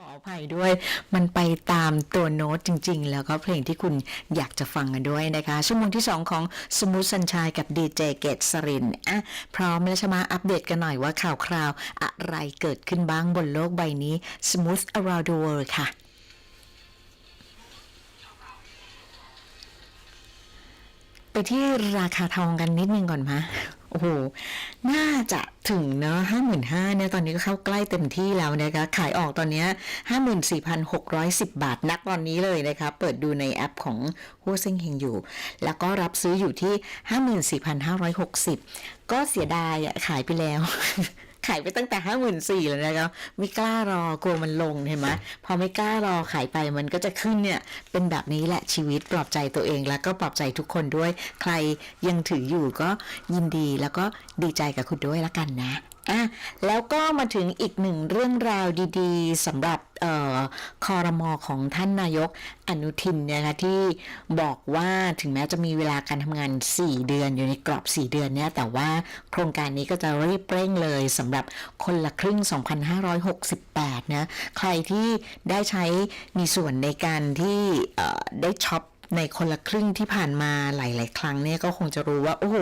ขออภัยด้วย มันไปตามตัวโน้ตจริง ๆ แล้วก็เพลงที่คุณอยากจะฟังกันด้วยนะคะ ชั่วโมงที่ 2 ของสมูทสัญชายกับดีเจเกตสรินอะพร้อมแล้วใช่ไหมอัปเดตกันหน่อยว่าข่าวคราว อะไรเกิดขึ้นบ้างบนโลกใบนี้ Smooth Around the World ค่ะไปที่ราคาทองกันนิดนึงก่อนมะ โอ้โห น่าจะถึงเนาะห้าหมื่นห้าเนี่ย ตอนนี้ก็เข้าใกล้เต็มที่แล้วนะคะ ขายออกตอนนี้ห้าหมื่นสี่พันหกร้อยสิบบาทนักตอนนี้เลยนะคะ เปิดดูในแอปของหัวเซ็งเฮงอยู่ แล้วก็รับซื้ออยู่ที่ห้าหมื่นสี่พันห้าร้อยหกสิบก็เสียดายขายไปแล้ว ขายไปตั้งแต่ห้าหมื่นสี่แล้วนะครับไม่กล้ารอกลัวมันลงเห็นไหมพอไม่กล้ารอขายไปมันก็จะขึ้นเนี่ยเป็นแบบนี้แหละชีวิตปลอบใจตัวเองแล้วก็ปลอบใจทุกคนด้วย ใครยังถืออยู่ก็ยินดีแล้วก็ดีใจกับคุณด้วยละกันนะ อะแล้วก็มาถึงอีกหนึ่งเรื่องราวดีๆสำหรับออคอรมอของท่านนายกอนุทินนะคะที่บอกว่าถึงแม้จะมีเวลาการทำงาน 4 เดือนอยู่ในกรอบ 4 เดือนเนี่ยแต่ว่าโครงการนี้ก็จะรีบเร่งเลยสำหรับคนละครึ่ง 2568นะใครที่ได้ใช้มีส่วนในการที่ได้ช็อป ในคนละครึ่งที่ผ่านมาหลาย ๆ ครั้งเนี่ยก็คงจะรู้ว่า โอ้โห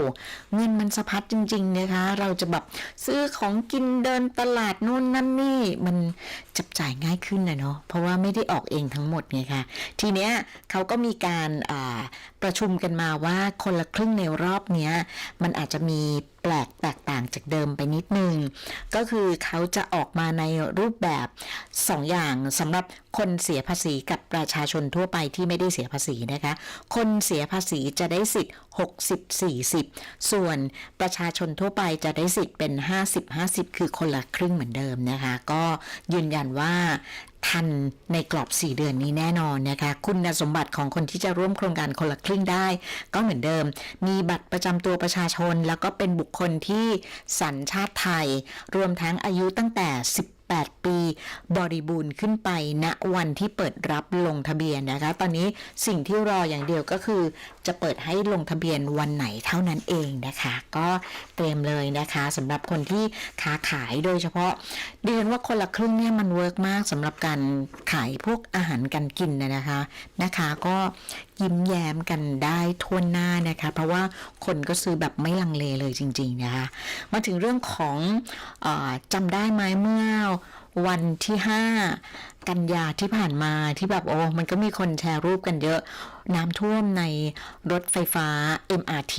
เงินมันสะพัดจริง ๆ นะคะ เราจะแบบซื้อของกินเดินตลาดนู่นนั่นนี่มัน จับจ่ายง่ายขึ้นนะเนาะเพราะว่าไม่ได้ออกเองทั้งหมดไงคะทีเนี้ยเขาก็มีการประชุมกันมาว่าคนละครึ่งในรอบเนี้ยมันอาจจะมีแปลกแตกต่างจากเดิมไปนิดนึง ก็คือเขาจะออกมาในรูปแบบสองอย่างสำหรับคนเสียภาษีกับประชาชนทั่วไปที่ไม่ได้เสียภาษีนะคะ คนเสียภาษีจะได้สิทธิ์60 40 ส่วนประชาชนทั่วไปจะได้สิทธิ์เป็น 50 50 คือคนละครึ่งเหมือนเดิมนะคะ ก็ยืนยันว่าทันในกรอบ 4 เดือนนี้แน่นอนนะคะ คุณสมบัติของคนที่จะร่วมโครงการคนละครึ่งได้ ก็เหมือนเดิม มีบัตรประจำตัวประชาชน แล้วก็เป็นบุคคลที่สัญชาติไทย รวมทั้งอายุตั้งแต่ 18 8 ปี บริบูรณ์ขึ้นไปณวันที่เปิดรับลงทะเบียนนะคะ ตอนนี้สิ่งที่รออย่างเดียวก็คือ จะเปิดให้ลงทะเบียนวันไหนเท่านั้นเองนะคะ ก็เตรียมเลยนะคะสำหรับคนที่ค้าขายโดยเฉพาะเรียนว่าคนละครึ่งเนี่ยมันเวิร์กมากสำหรับการขายพวกอาหารการกินนะคะนะคะก็ยิ้มแย้มกันได้ทั่วหน้านะคะ เพราะว่าคนก็ซื้อแบบไม่ลังเลเลยจริง ๆ นะคะ มาถึงเรื่องของอจำได้ไหมเมื่อ วันที่5กันยาที่ผ่านมาที่แบบโอ้มันก็มีคนแชร์รูปกันเยอะน้ำท่วมในรถไฟฟ้า MRT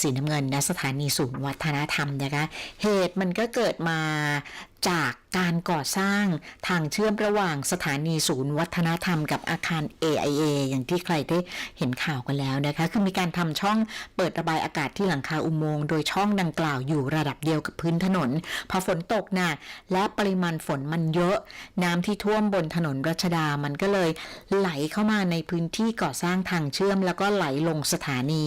สีน้ำเงินณสถานีศูนย์วัฒนธรรมนะคะ เหตุมันก็เกิดมา จากการก่อสร้างทางเชื่อมระหว่างสถานีศูนย์วัฒนธรรมกับอาคาร AIA อย่างที่ใครได้เห็นข่าวกันแล้วนะคะ คือมีการทำช่องเปิดระบายอากาศที่หลังคาอุโมงค์โดยช่องดังกล่าวอยู่ระดับเดียวกับพื้นถนน พอฝนตกหนักและปริมาณฝนมันเยอะ น้ำที่ท่วมบนถนนรัชดามันก็เลยไหลเข้ามาในพื้นที่ก่อสร้างทางเชื่อม แล้วก็ไหลลงสถานี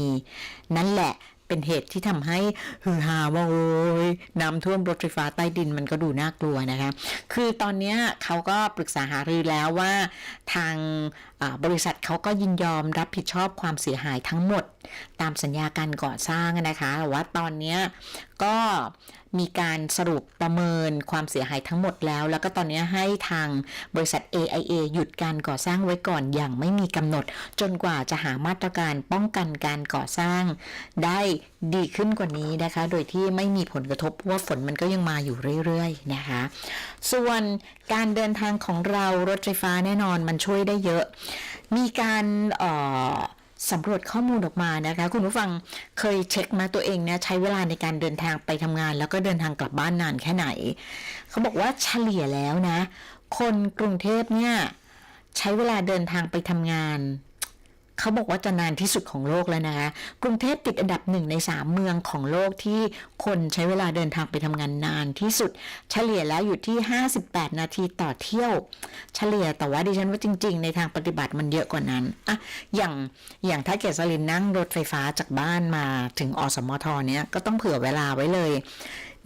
นั่นแหละ เป็นเหตุที่ทำให้ฮือฮาว่าโอ้ยน้ำท่วมรถไฟฟ้าใต้ดินมันก็ดูน่ากลัวนะคะ คือตอนนี้เขาก็ปรึกษาหารือแล้วว่าทาง บริษัทเขาก็ยินยอมรับผิดชอบความเสียหายทั้งหมด ตามสัญญาการก่อสร้างนะคะแต่ว่าตอนนี้ก็มีการสรุปประเมินความเสียหายทั้งหมดแล้ว แล้วก็ตอนนี้ให้ทางบริษัท AIA หยุดการก่อสร้างไว้ก่อนอย่างไม่มีกำหนด จนกว่าจะหามาตรการป้องกันการก่อสร้าง ได้ดีขึ้นกว่านี้นะคะ โดยที่ไม่มีผลกระทบเพราะว่าฝนมันก็ยังมาอยู่เรื่อยๆนะคะ ส่วนการเดินทางของเรารถไฟฟ้าแน่นอนมันช่วยได้เยอะมีการสำรวจข้อมูลออกมานะคะ คุณผู้ฟังเคยเช็คมาตัวเองเนี่ยใช้เวลาในการเดินทางไปทำงาน แล้วก็เดินทางกลับบ้านนานแค่ไหน เขาบอกว่าเฉลี่ยแล้วนะ คนกรุงเทพเนี่ยใช้เวลาเดินทางไปทำงาน เขาบอกว่าจะนานที่สุดของโลกแล้วนะคะ กรุงเทพติดอันดับหนึ่งในสามเมืองของโลกที่คนใช้เวลาเดินทางไปทำงานนานที่สุด เฉลี่ยแล้วอยู่ที่ 58 นาทีต่อเที่ยว เฉลี่ยแต่ว่าดิฉันว่าจริง ๆ ในทางปฏิบัติมันเยอะกว่านั้นอะอย่างอย่างถ้าเกศลินนั่งรถไฟฟ้าจากบ้านมาถึงอสมทเนี้ยก็ต้องเผื่อเวลาไว้เลย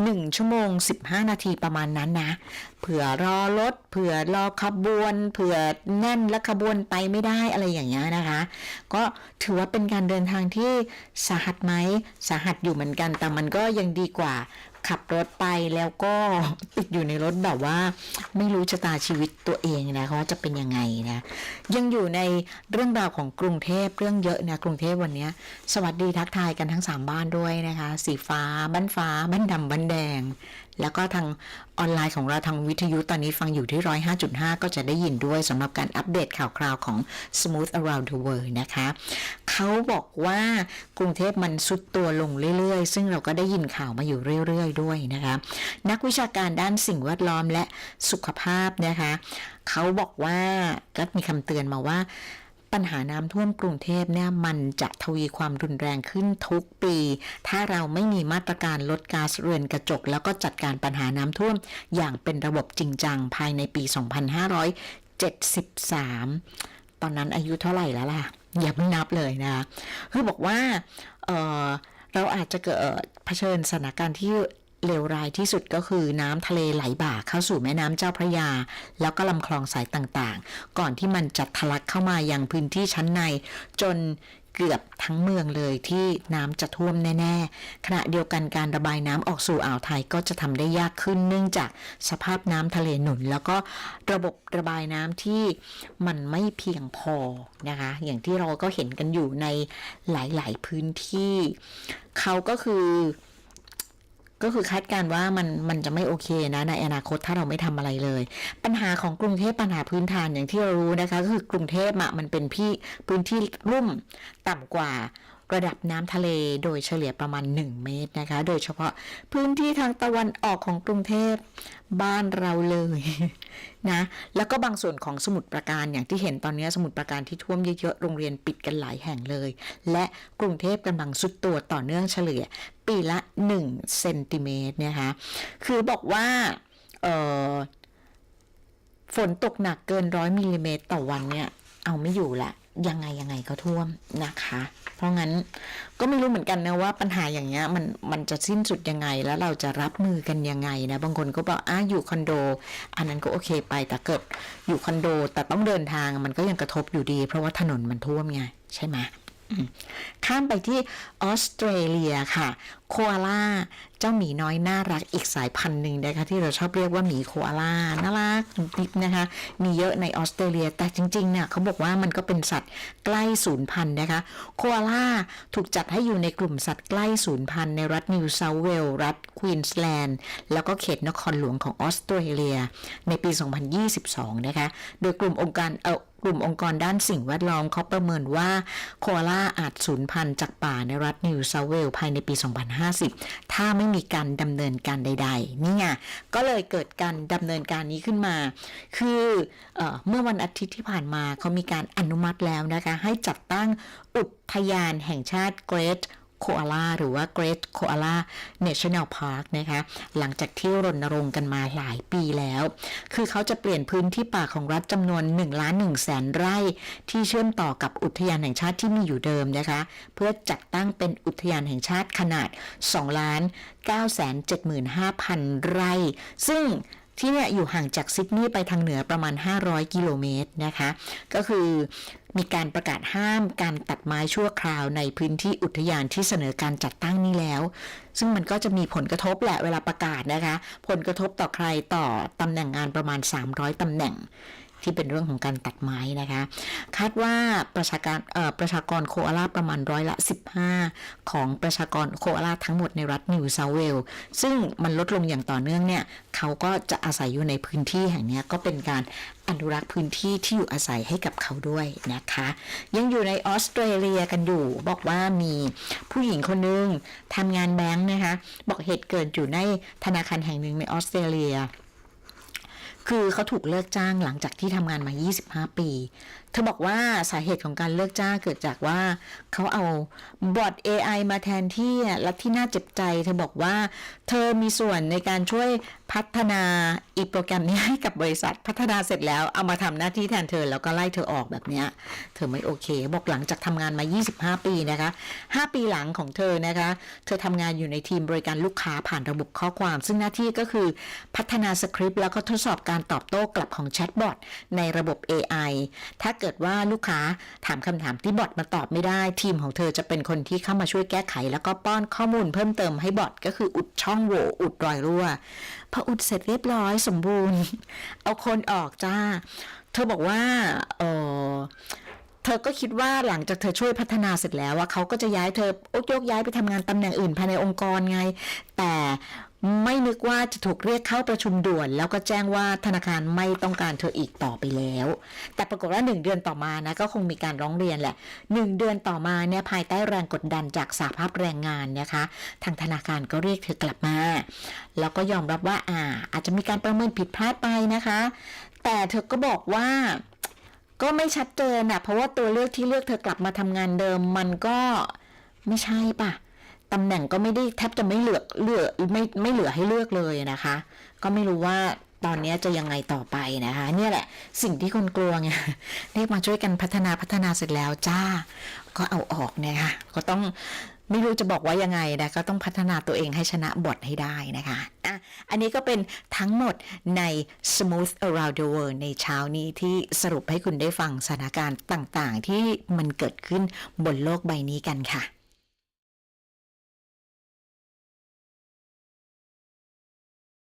1 ชั่วโมง 15 นาทีประมาณนั้นนะ เผื่อรอรถ เผื่อรอขบวน เผื่อแน่นและขบวนไปไม่ได้อะไรอย่างเงี้ยนะคะ ก็ถือว่าเป็นการเดินทางที่สาหัสไหมสาหัสอยู่เหมือนกัน แต่มันก็ยังดีกว่า ขับรถไปแล้วก็ติดอยู่ในรถแบบว่า ไม่รู้ชะตาชีวิตตัวเองนะเขาจะเป็นยังไงนะยังอยู่ในเรื่องราวของกรุงเทพเรื่องเยอะนะกรุงเทพวันนี้สวัสดีทักทายกันทั้ง 3 บ้านด้วยนะคะ สีฟ้าบ้านฟ้าบ้านดำบ้านแดง แล้วก็ทางออนไลน์ของเราทางวิทยุตอนนี้ฟังอยู่ที่105.5ก็จะได้ยินด้วยสำหรับการอัปเดตข่าวคราวของ Smooth Around the World นะคะเขาบอกว่ากรุงเทพมันสุดตัวลงเรื่อยๆ ซึ่งเราก็ได้ยินข่าวมาอยู่เรื่อยๆ ด้วยนะคะนักวิชาการด้านสิ่งแวดล้อมและสุขภาพนะคะเขาบอกว่าก็มีคำเตือนมาว่า ปัญหาน้ำท่วมกรุงเทพเนี่ยมันจะทวีความรุนแรงขึ้นทุกปี ถ้าเราไม่มีมาตรการลดก๊าซเรือนกระจก แล้วก็จัดการปัญหาน้ำท่วม อย่างเป็นระบบจริงจังภายในปี 2573 ตอนนั้นอายุเท่าไหร่แล้วล่ะ อย่าเพิ่งนับเลยนะคือบอกว่า เออเราอาจจะเกิดเผชิญสถานการณ์ที่ เลวร้ายที่สุดก็คือน้ำทะเลไหลบ่าเข้าสู่แม่น้ำเจ้าพระยา แล้วก็ลำคลองสายต่างๆ ก่อนที่มันจะทะลักเข้ามายังพื้นที่ชั้นใน จนเกือบทั้งเมืองเลยที่น้ำจะท่วมแน่ๆ ขณะเดียวกันการระบายน้ำออกสู่อ่าวไทยก็จะทำได้ยากขึ้นเนื่องจากสภาพน้ำทะเลหนุน แล้วก็ระบบระบายน้ำที่มันไม่เพียงพอนะคะ อย่างที่เราก็เห็นกันอยู่ในหลายๆพื้นที่ เขาก็คือ ก็คือคาดการ์ว่ามันมันจะไม่โอเคนะในอนาคตถ้าเราไม่ทำอะไรเลย ปัญหาของกรุงเทพปัญหาพื้นฐานอย่างที่เรารู้นะคะก็คือกรุงเทพอะมันเป็นพี่พื้นที่รุ่มต่ำกว่า ระดับน้ำทะเลโดยเฉลี่ยประมาณ 1 เมตรนะคะ โดยเฉพาะพื้นที่ทางตะวันออกของกรุงเทพบ้านเราเลยนะแล้วก็บางส่วนของสมุทรปราการอย่างที่เห็นตอนนี้สมุทรปราการที่ท่วมเยอะๆโรงเรียนปิดกันหลายแห่งเลย และกรุงเทพกำลังสุดตัวต่อเนื่องเฉลี่ยปีละ1เซนติเมตรนะคะคือบอกว่าฝนตกหนักเกินร้อยมิลลิเมตรต่อวันเนี่ยเอาไม่อยู่ละ ยังไงยังไงก็ท่วมนะคะ เพราะงั้นก็ไม่รู้เหมือนกันนะว่าปัญหาอย่างเงี้ยมันมันจะสิ้นสุดยังไงแล้วเราจะรับมือกันยังไงนะบางคนก็บอกอะอยู่คอนโด อันนั้นก็โอเคไปแต่เกิดอยู่คอนโด แต่ต้องเดินทางมันก็ยังกระทบอยู่ดี เพราะว่าถนนมันท่วมไงใช่ไหมข้ามไปที่ออสเตรเลียค่ะ โคอาล่าเจ้าหมีน้อยน่ารักอีกสายพันธุ์หนึ่งนะคะที่เราชอบเรียกว่าหมีโคอาล่าน่ารักนิดนะคะ มีเยอะในออสเตรเลียแต่จริงๆเนี่ยเขาบอกว่ามันก็เป็นสัตว์ใกล้สูญพันธุ์นะคะโคอาล่าถูกจัดให้อยู่ในกลุ่มสัตว์ใกล้สูญพันธุ์ในรัฐนิวเซาเวลส์รัฐควีนสแลนด์แล้วก็เขตนครหลวงของออสเตรเลีย ในปี 2022 นะคะ โดยกลุ่มองค์การเออกลุ่มองค์กรด้านสิ่งแวดล้อมเขาประเมินว่าโคอาล่าอาจสูญพันธุ์จากป่าในรัฐนิวเซาเวลส์ภายในปี 2 5 50 ถ้าไม่มีการดำเนินการใด ๆ นี่ไงก็เลยเกิดการดำเนินการนี้ขึ้นมา คือเออเมื่อวันอาทิตย์ที่ผ่านมาเขามีการอนุมัติแล้วนะคะ ให้จัดตั้งอุทยานแห่งชาติเกรท โคอาลาหรือว่า Great Koala National Park นะคะ หลังจากที่รณรงค์กันมาหลายปีแล้ว คือเขาจะเปลี่ยนพื้นที่ป่าของรัฐจำนวน1ล้าน1แสนไร่ ที่เชื่อมต่อกับอุทยานแห่งชาติที่มีอยู่เดิมนะคะ เพื่อจัดตั้งเป็นอุทยานแห่งชาติขนาด2ล้าน9แสน75,000 ไร่ ซึ่ง ที่เนี่ยอยู่ห่างจากซิดนีย์ไปทางเหนือประมาณ 500 กิโลเมตรนะคะ ก็คือมีการประกาศห้ามการตัดไม้ชั่วคราวในพื้นที่อุทยานที่เสนอการจัดตั้งนี้แล้ว ซึ่งมันก็จะมีผลกระทบแหละเวลาประกาศนะคะ ผลกระทบต่อใครต่อตำแหน่งงานประมาณ 300ตำแหน่ง ที่เป็นเรื่องของการตัดไม้นะคะ คาดว่าประชากรประชากรโคอาลาประมาณร้อยละ 15 ของประชากรโคอาลาทั้งหมดในรัฐนิวเซาเวลส์ซึ่งมันลดลงอย่างต่อเนื่องเนี่ย เขาก็จะอาศัยอยู่ในพื้นที่แห่งนี้ก็เป็นการอนุรักษ์พื้นที่ที่อยู่อาศัยให้กับเขาด้วยนะคะ ยังอยู่ในออสเตรเลียกันอยู่ บอกว่ามีผู้หญิงคนหนึงทำงานแบงค์นะคะ บอกเหตุเกิดอยู่ในธนาคารแห่งหนึ่งในออสเตรเลีย คือเขาถูกเลิกจ้างหลังจากที่ทำงานมา 25 ปี เธอบอกว่าสาเหตุของการเลิกจ้างเกิดจากว่าเขาเอาบอท AI มาแทนที่และที่น่าเจ็บใจ เธอบอกว่า เธอมีส่วนในการช่วย พัฒนาอีโปรแกรมนี้ให้กับบริษัทพัฒนาเสร็จแล้วเอามาทำหน้าที่แทนเธอแล้วก็ไล่เธอออกแบบเนี้ยเธอไม่โอเค บอกหลังจากทำงานมา 25 ปีนะคะ 5 ปีหลังของเธอนะคะ เธอทำงานอยู่ในทีมบริการลูกค้าผ่านระบบข้อความ ซึ่งหน้าที่ก็คือพัฒนาสคริปต์แล้วก็ทดสอบการตอบโต้กลับของแชทบอทในระบบ AI ถ้าเกิดว่าลูกค้าถามคำถามที่บอทมาตอบไม่ได้ ทีมของเธอจะเป็นคนที่เข้ามาช่วยแก้ไข แล้วก็ป้อนข้อมูลเพิ่มเติมให้บอทก็คืออุดช่องโหว่อุดรอยรั่วพออุดเสร็จเรียบร้อยสมบูรณ์ เอาคนออกจ้า เธอบอกว่าเออเธอก็คิดว่าหลังจากเธอช่วยพัฒนาเสร็จแล้วว่าเขาก็จะย้ายเธอโยกย้ายไปทำงานตำแหน่งอื่นภายในองค์กรไง แต่ ไม่นึกว่าจะถูกเรียกเข้าประชุมด่วน แล้วก็แจ้งว่าธนาคารไม่ต้องการเธออีกต่อไปแล้ว แต่ปรากฏว่าหนึ่งเดือนต่อมานะก็คงมีการร้องเรียนแหละหนึ่งเดือนต่อมาเนี่ยภายใต้แรงกดดันจากสหภาพแรงงานนะคะ ทางธนาคารก็เรียกเธอกลับมา แล้วก็ยอมรับว่าอ่า อาจจะมีการประเมินผิดพลาดไปนะคะ แต่เธอก็บอกว่าก็ไม่ชัดเจนนะเพราะว่าตัวเลือกที่เลือกเธอกลับมาทำงานเดิมมันก็ไม่ใช่ป่ะ ตำแหน่งก็ไม่ได้แทบจะไม่เหลือเหลือไม่ไม่เหลือให้เลือกเลยนะคะ ก็ไม่รู้ว่าตอนนี้จะยังไงต่อไปนะคะ เนี่ยแหละสิ่งที่คนกลัวไงเรียกมาช่วยกันพัฒนาพัฒนาเสร็จแล้วจ้า ก็เอาออกนะคะก็ต้องไม่รู้จะบอกว่ายังไงนะก็ต้องพัฒนาตัวเองให้ชนะบทให้ได้นะคะอะอันนี้ก็เป็นทั้งหมดใน Smooth Around the World ในเช้านี้ที่สรุปให้คุณได้ฟังสถานการณ์ต่างๆ ที่มันเกิดขึ้นบนโลกใบนี้กันค่ะ